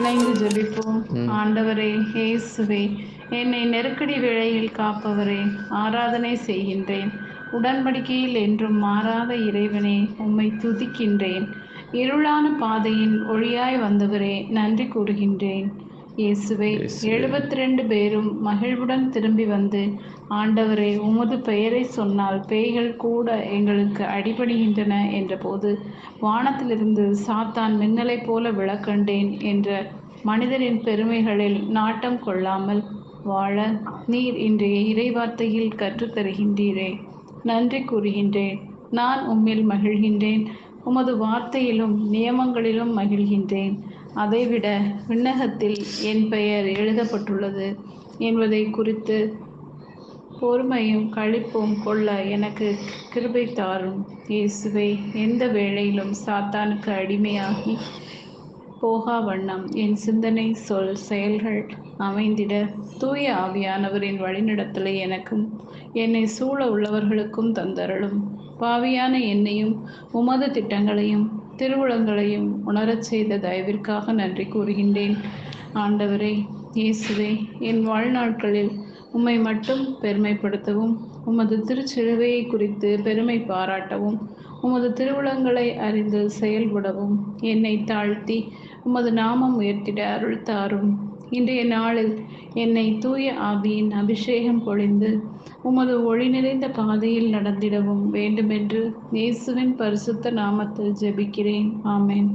இணைந்து ஜெபிப்போம். ஆண்டவரே இயேசுவே என்னை நெருக்கடி வேளையில் காப்பவரே ஆராதனை செய்கின்றேன். உடன்படிக்கையில் என்றும் மாறாத இறைவனே உம்மை துதிக்கின்றேன். இருளான பாதையின் ஒளியாய் வந்தவரே நன்றி கூறுகின்றேன். இயேசுவே எழுபத்தி ரெண்டு பேரும் மகிழ்வுடன் திரும்பி வந்து ஆண்டவரே உமது பெயரை சொன்னால் பேய்கள் கூட எங்களுக்கு அடிபணிகின்றன என்றபோது வானத்திலிருந்து சாத்தான் மின்னலைப் போல விளக்கண்டேன் என்ற மனிதரின் பெருமைகளில் நாட்டம் கொள்ளாமல் வாழ நீர் இன்றைய இறைவார்த்தையில் கற்றுத்தருகின்றீரே. நன்றி கூறுகின்றேன். நான் உம்மில் மகிழ்கின்றேன். உமது வார்த்தையிலும் நியமங்களிலும் மகிழ்கின்றேன். அதைவிட விண்ணகத்தில் என் பெயர் எழுதப்பட்டுள்ளது. என்பதை குறித்து பொறுமையும் களிப்பும் கொள்ள எனக்கு கிருபை தாரும். இயேசுவை எந்த வேளையிலும் சாத்தானுக்கு அடிமையாகி போகா வண்ணம். என் சிந்தனை சொல் செயல்கள் அமைந்திட தூய ஆவியானவரின் வழிநடத்தலை எனக்கும் என்னை சூழ உள்ளவர்களுக்கும் தந்தருளும். பாவியான என்னையும் உமது திட்டங்களையும் திருவுளங்களையும் உணரச் செய்த தயவிற்காக நன்றி கூறுகின்றேன். ஆண்டவரே இயேசுவே என் வாழ்நாட்களில் உம்மை மட்டும் பெருமைப்படுத்தவும் உமது திருச்சிலுவையை குறித்து பெருமை பாராட்டவும் உமது திருவுளங்களை அறிந்து செயல்படவும் என்னை தாழ்த்தி உமது நாமம் உயர்த்திட அருள் தாரும். இன்றைய நாளில் என்னை தூய ஆவியின் அபிஷேகம் பொழிந்து உமது ஒளி நிறைந்த பாதையில் நடந்திடவும் வேண்டுமென்று இயேசுவின் பரிசுத்த நாமத்தில் ஜெபிக்கிறேன். ஆமேன்.